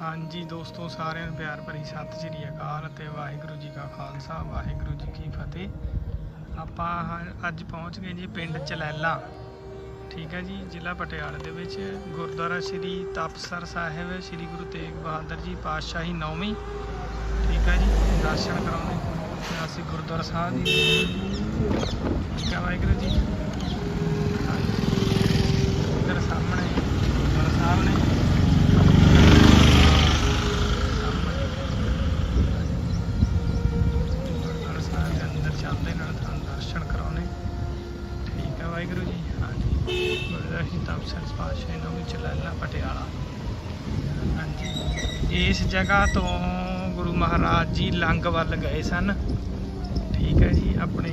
ਹਾਂਜੀ ਦੋਸਤੋ, ਸਾਰਿਆਂ ਨੂੰ ਪਿਆਰ ਭਰੀ ਸਤਿ ਸ੍ਰੀ ਅਕਾਲ ਅਤੇ ਵਾਹਿਗੁਰੂ ਜੀ ਕਾ ਖਾਲਸਾ, ਵਾਹਿਗੁਰੂ ਜੀ ਕੀ ਫਤਿਹ। ਆਪਾਂ ਹ- ਅੱਜ ਪਹੁੰਚ ਗਏ ਜੀ ਪਿੰਡ ਚਲੈਲਾ। ਠੀਕ ਹੈ ਜੀ, ਜ਼ਿਲ੍ਹਾ ਪਟਿਆਲਾ ਦੇ ਵਿੱਚ ਗੁਰਦੁਆਰਾ ਸ੍ਰੀ ਤਪਸਰ ਸਾਹਿਬ, ਸ੍ਰੀ ਗੁਰੂ ਤੇਗ ਬਹਾਦਰ ਜੀ ਪਾਤਸ਼ਾਹੀ ਨੌਵੀਂ। ਠੀਕ ਹੈ ਜੀ, ਦਰਸ਼ਨ ਕਰਾਉਣੇ ਅਸੀਂ ਗੁਰਦੁਆਰਾ ਸਾਹਿਬ ਦੀ ਠੀਕ ਹੈ ਵਾਹਿਗੁਰੂ ਜੀ। ਹਾਂਜੀ। ਸਾਹਮਣੇ ਗੁਰਦੁਆਰਾ ਸਾਹਿਬ ਨੇ ਗੁਰਦੁਆਰਾ ਸਾਹਿਬ ਦੇ ਅੰਦਰ ਚੱਲਦੇ ਨਾਲ ਤੁਹਾਨੂੰ ਦਰਸ਼ਨ ਕਰਾਉਣੇ ਠੀਕ ਹੈ ਵਾਹਿਗੁਰੂ ਜੀ ਹਾਂਜੀ। ਗੁਰਦੁਆਰਾ ਸ਼੍ਰੀ ਤਪਸਰ ਪਾਤਸ਼ਾਹੀ ਨੂੰ ਵੀ ਚਲਾਲਾ ਪਟਿਆਲਾ। ਹਾਂਜੀ। ਇਸ ਜਗ੍ਹਾ ਤੋਂ ਗੁਰੂ ਮਹਾਰਾਜ ਜੀ ਲੰਗ ਵੱਲ ਗਏ ਸਨ। ਠੀਕ ਹੈ ਜੀ, ਆਪਣੇ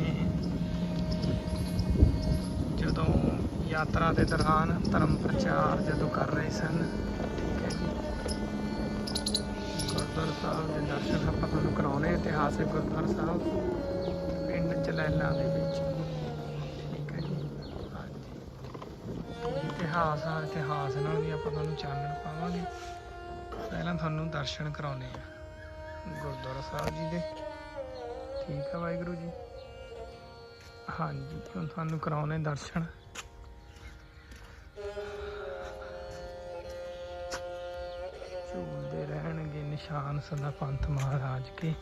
ਜਦੋਂ ਯਾਤਰਾ ਦੇ ਦੌਰਾਨ ਧਰਮ ਪ੍ਰਚਾਰ ਜਦੋਂ ਕਰ ਰਹੇ ਸਨ, ਠੀਕ ਹੈ ਜੀ। ਗੁਰਦੁਆਰਾ ਸਾਹਿਬ ਦੇ ਦਰਸ਼ਨ ਆਪਾਂ ਤੁਹਾਨੂੰ ਕਰਾਉਣੇ ਇਤਿਹਾਸਿਕ ਗੁਰਦੁਆਰਾ ਸਾਹਿਬ, ਪਿੰਡ ਚਲੈਲਾ ਦੇ ਵਿੱਚ ਠੀਕ ਹੈ ਜੀ ਹਾਂਜੀ ਇਤਿਹਾਸ ਆ, ਇਤਿਹਾਸ ਨਾਲ ਵੀ ਆਪਾਂ ਤੁਹਾਨੂੰ ਚਾਨਣ ਪਾਵਾਂਗੇ। ਪਹਿਲਾਂ ਤੁਹਾਨੂੰ ਦਰਸ਼ਨ ਕਰਾਉਣੇ ਆ ਗੁਰਦੁਆਰਾ ਸਾਹਿਬ ਜੀ ਦੇ। ਠੀਕ ਹੈ ਵਾਹਿਗੁਰੂ ਜੀ। ਹਾਂਜੀ, ਹੁਣ ਤੁਹਾਨੂੰ ਕਰਾਉਣੇ ਦਰਸ਼ਨ। ਝੂਲਦੇ ਰਹਿਣਗੇ ਨਿਸ਼ਾਨ ਸਦਾ ਪੰਥ ਮਹਾਰਾਜ ਕੇ।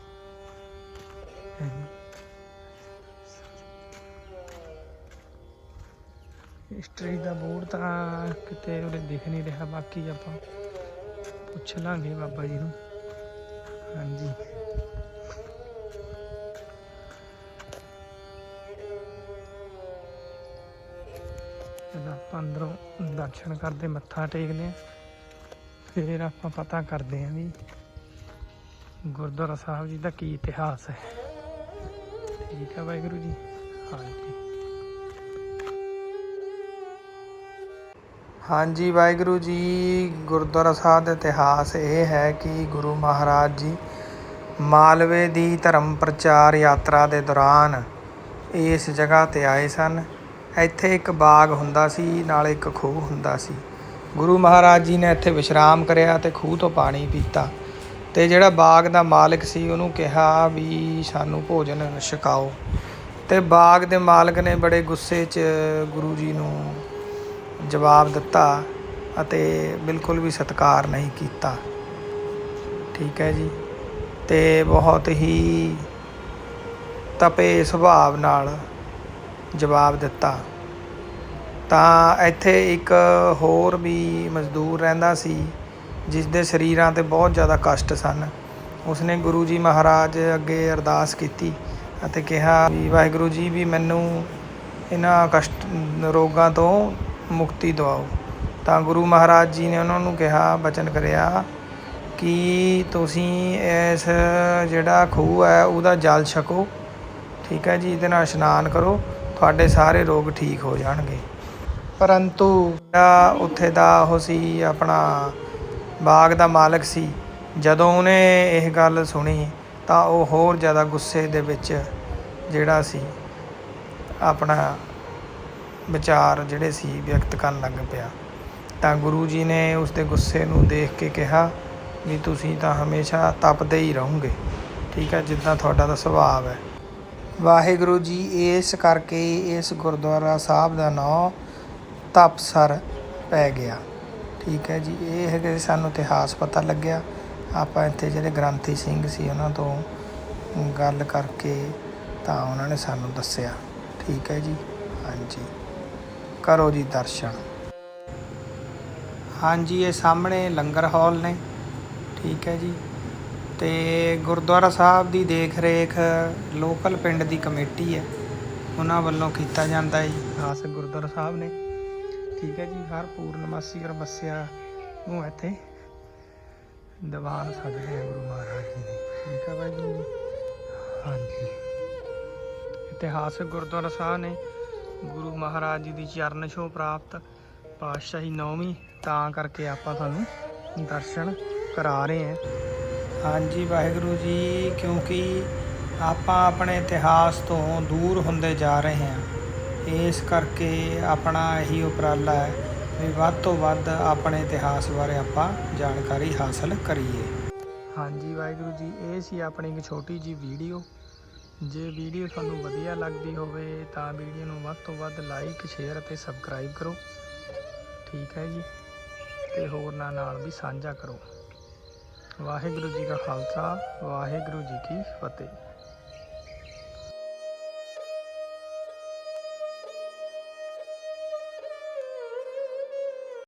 ਹਿਸਟਰੀ ਦਾ ਬੋਰਡ ਤਾਂ ਕਿਤੇ ਉਹਦੇ ਦਿਖ ਨਹੀਂ ਰਿਹਾ, ਬਾਕੀ ਆਪਾਂ ਪੁੱਛ ਲਾਂਗੇ ਬਾਬਾ ਜੀ ਨੂੰ। ਹਾਂਜੀ। ਪਹਿਲਾਂ ਆਪਾਂ ਅੰਦਰੋਂ ਦਰਸ਼ਨ ਕਰਦੇ, ਮੱਥਾ ਟੇਕਦੇ ਹਾਂ। ਫਿਰ ਆਪਾਂ ਪਤਾ ਕਰਦੇ ਹਾਂ ਵੀ ਗੁਰਦੁਆਰਾ ਸਾਹਿਬ ਜੀ ਦਾ ਕੀ ਇਤਿਹਾਸ ਹੈ। ਠੀਕ ਹੈ ਵਾਹਿਗੁਰੂ ਜੀ। ਹਾਂਜੀ। ਹਾਂਜੀ, ਵਾਹਿਗੁਰੂ ਜੀ, ਗੁਰਦੁਆਰਾ ਸਾਹਿਬ ਦਾ ਇਤਿਹਾਸ ਇਹ ਹੈ ਕਿ ਗੁਰੂ ਮਹਾਰਾਜ ਜੀ ਮਾਲਵੇ ਦੀ ਧਰਮ ਪ੍ਰਚਾਰ ਯਾਤਰਾ ਦੇ ਦੌਰਾਨ ਇਸ ਜਗ੍ਹਾ ਤੇ ਆਏ ਸਨ। ਇੱਥੇ ਇੱਕ ਬਾਗ ਹੁੰਦਾ ਸੀ, ਨਾਲ ਇੱਕ ਖੂਹ ਹੁੰਦਾ ਸੀ। ਗੁਰੂ ਮਹਾਰਾਜ ਜੀ ਨੇ ਇੱਥੇ ਵਿਸ਼ਰਾਮ ਕਰਿਆ ਤੇ ਖੂਹ ਤੋਂ ਪਾਣੀ ਪੀਤਾ ਤੇ ਜਿਹੜਾ ਬਾਗ ਦਾ ਮਾਲਕ ਸੀ, ਉਹਨੂੰ ਕਿਹਾ ਵੀ ਸਾਨੂੰ ਭੋਜਨ ਛਕਾਓ ਤੇ ਬਾਗ ਦੇ ਮਾਲਕ ਨੇ ਬੜੇ ਗੁੱਸੇ 'ਚ ਗੁਰੂ ਜੀ ਨੂੰ ਜਵਾਬ ਦਿੱਤਾ ਅਤੇ ਬਿਲਕੁਲ ਵੀ ਸਤਿਕਾਰ ਨਹੀਂ ਕੀਤਾ। ਠੀਕ ਹੈ ਜੀ। ਤੇ ਬਹੁਤ ਹੀ ਤਪੇ ਸੁਭਾਵ ਨਾਲ ਜਵਾਬ ਦਿੱਤਾ। ਤਾਂ ਇੱਥੇ ਇੱਕ ਹੋਰ ਵੀ ਮਜ਼ਦੂਰ ਰਹਿੰਦਾ ਸੀ ਜਿਸ ਦੇ ਸਰੀਰਾਂ ਤੇ ਬਹੁਤ ਜ਼ਿਆਦਾ ਕਸ਼ਟ ਸਨ। ਉਸਨੇ ਗੁਰੂ ਜੀ ਮਹਾਰਾਜ ਅੱਗੇ ਅਰਦਾਸ ਕੀਤੀ ਅਤੇ ਕਿਹਾ ਵੀ, ਵਾਹਿਗੁਰੂ ਜੀ, ਵੀ ਮੈਨੂੰ ਇਹਨਾਂ ਕਸ਼ਟ, ਰੋਗਾਂ ਤੋਂ ਮੁਕਤੀ ਦਿਵਾਓ। ਤਾਂ ਗੁਰੂ ਮਹਾਰਾਜ ਜੀ ਨੇ ਉਹਨਾਂ ਨੂੰ ਕਿਹਾ, ਬਚਨ ਕਰਿਆ ਕਿ ਤੁਸੀਂ ਇਸ ਜਿਹੜਾ ਖੂਹ ਹੈ, ਉਹਦਾ ਜਲ ਛਕੋ। ਠੀਕ ਹੈ ਜੀ, ਇਹਦੇ ਨਾਲ ਇਸ਼ਨਾਨ ਕਰੋ। ਤੁਹਾਡੇ ਸਾਰੇ ਰੋਗ ਠੀਕ ਹੋ ਜਾਣਗੇ। ਪਰੰਤੂ ਜਿਹੜਾ ਉੱਥੇ ਦਾ ਉਹ ਸੀ, ਆਪਣਾ ਬਾਗ ਦਾ ਮਾਲਕ ਸੀ, ਜਦੋਂ ਉਹਨੇ ਇਹ ਗੱਲ ਸੁਣੀ, ਤਾਂ ਉਹ ਹੋਰ ਜ਼ਿਆਦਾ ਗੁੱਸੇ ਦੇ ਵਿੱਚ ਜਿਹੜਾ ਸੀ, ਆਪਣਾ ਵਿਚਾਰ ਜਿਹੜੇ ਸੀ ਵਿਅਕਤ ਕਰਨ ਲੱਗ ਪਿਆ। ਤਾਂ ਗੁਰੂ ਜੀ ਨੇ ਉਸ ਦੇ ਗੁੱਸੇ ਨੂੰ ਦੇਖ ਕੇ ਕਿਹਾ ਵੀ ਤੁਸੀਂ ਤਾਂ ਹਮੇਸ਼ਾ ਤਪਦੇ ਹੀ ਰਹੋਗੇ। ਠੀਕ ਹੈ, ਜਿੱਦਾਂ ਤੁਹਾਡਾ ਦਾ ਸੁਭਾਅ ਹੈ। ਵਾਹਿਗੁਰੂ ਜੀ, ਇਸ ਕਰਕੇ ਇਸ ਗੁਰਦੁਆਰਾ ਸਾਹਿਬ ਦਾ ਨਾਮ ਤਪਸਰ ਪੈ ਗਿਆ। ਠੀਕ ਹੈ ਜੀ, ਇਹ ਹੈਗੇ ਸਾਨੂੰ ਇਤਿਹਾਸ ਪਤਾ ਲੱਗਿਆ। ਆਪਾਂ ਇੱਥੇ ਜਿਹੜੇ ਗ੍ਰੰਥੀ ਸਿੰਘ ਸੀ, ਉਹਨਾਂ ਤੋਂ ਗੱਲ ਕਰਕੇ ਤਾਂ ਉਹਨਾਂ ਨੇ ਸਾਨੂੰ ਦੱਸਿਆ। ਠੀਕ ਹੈ ਜੀ, ਹਾਂਜੀ। ਕਰੋ ਜੀ ਦਰਸ਼ਨ। ਹਾਂਜੀ, ਇਹ ਸਾਹਮਣੇ ਲੰਗਰ ਹਾਲ ਨੇ। ਠੀਕ ਹੈ ਜੀ। ਤੇ ਗੁਰਦੁਆਰਾ ਸਾਹਿਬ ਦੀ ਦੇਖ ਰੇਖ ਲੋਕਲ ਪਿੰਡ ਦੀ ਕਮੇਟੀ ਹੈ। ਉਹਨਾਂ ਵੱਲੋਂ ਕੀਤਾ ਜਾਂਦਾ ਹੈ ਜੀ, ਖਾਸ ਗੁਰਦੁਆਰਾ ਸਾਹਿਬ ਨੇ। ਠੀਕ ਹੈ ਜੀ, ਹਰ ਪੂਰਨਮਾਸੀ ਔਰ ਮੱਸਿਆ ਨੂੰ ਇੱਥੇ ਦੀਵਾਨ ਸਜਦੇ ਆ ਗੁਰੂ ਮਹਾਰਾਜ ਜੀ ਨੇ। ਠੀਕ ਹੈ ਵਾਹਿਗੁਰੂ ਜੀ। ਹਾਂਜੀ। ਇਤਿਹਾਸਕ ਗੁਰਦੁਆਰਾ ਸਾਹਿਬ ਨੇ ਗੁਰੂ ਮਹਾਰਾਜ ਜੀ ਦੀ ਚਰਨ ਛੋਹ ਪ੍ਰਾਪਤ ਪਾਤਸ਼ਾਹੀ ਨੌਵੀਂ, ਤਾਂ ਕਰਕੇ ਆਪਾਂ ਤੁਹਾਨੂੰ ਦਰਸ਼ਨ ਕਰਾ ਰਹੇ ਹਾਂ। ਹਾਂਜੀ ਵਾਹਿਗੁਰੂ ਜੀ, ਕਿਉਂਕਿ ਆਪਾਂ ਆਪਣੇ ਇਤਿਹਾਸ ਤੋਂ ਦੂਰ ਹੁੰਦੇ ਜਾ ਰਹੇ ਹਾਂ, ਇਸ ਕਰਕੇ ਆਪਣਾ ਇਹੀ ਉਪਰਾਲਾ ਹੈ ਵੀ ਵੱਧ ਤੋਂ ਵੱਧ ਆਪਣੇ ਇਤਿਹਾਸ ਬਾਰੇ ਆਪਾਂ ਜਾਣਕਾਰੀ ਹਾਸਲ ਕਰੀਏ। ਹਾਂਜੀ ਵਾਹਿਗੁਰੂ ਜੀ, ਇਹ ਸੀ ਆਪਣੀ ਇੱਕ ਛੋਟੀ ਜੀ ਵੀਡੀਓ ਜੇ ਵੀਡੀਓ ਤੁਹਾਨੂੰ ਵਧੀਆ ਲੱਗਦੀ ਹੋਵੇ ਤਾਂ ਵੀਡੀਓ ਨੂੰ ਵੱਧ ਤੋਂ ਵੱਧ ਲਾਈਕ, ਸ਼ੇਅਰ ਅਤੇ ਸਬਸਕ੍ਰਾਈਬ ਕਰੋ। ਠੀਕ ਹੈ ਜੀ? ਤੇ ਹੋਰਨਾਂ ਨਾਲ ਵੀ ਸਾਂਝਾ ਕਰੋ। ਵਾਹਿਗੁਰੂ ਜੀ ਕਾ ਖਾਲਸਾ, ਵਾਹਿਗੁਰੂ ਜੀ ਕੀ ਫਤਿਹ।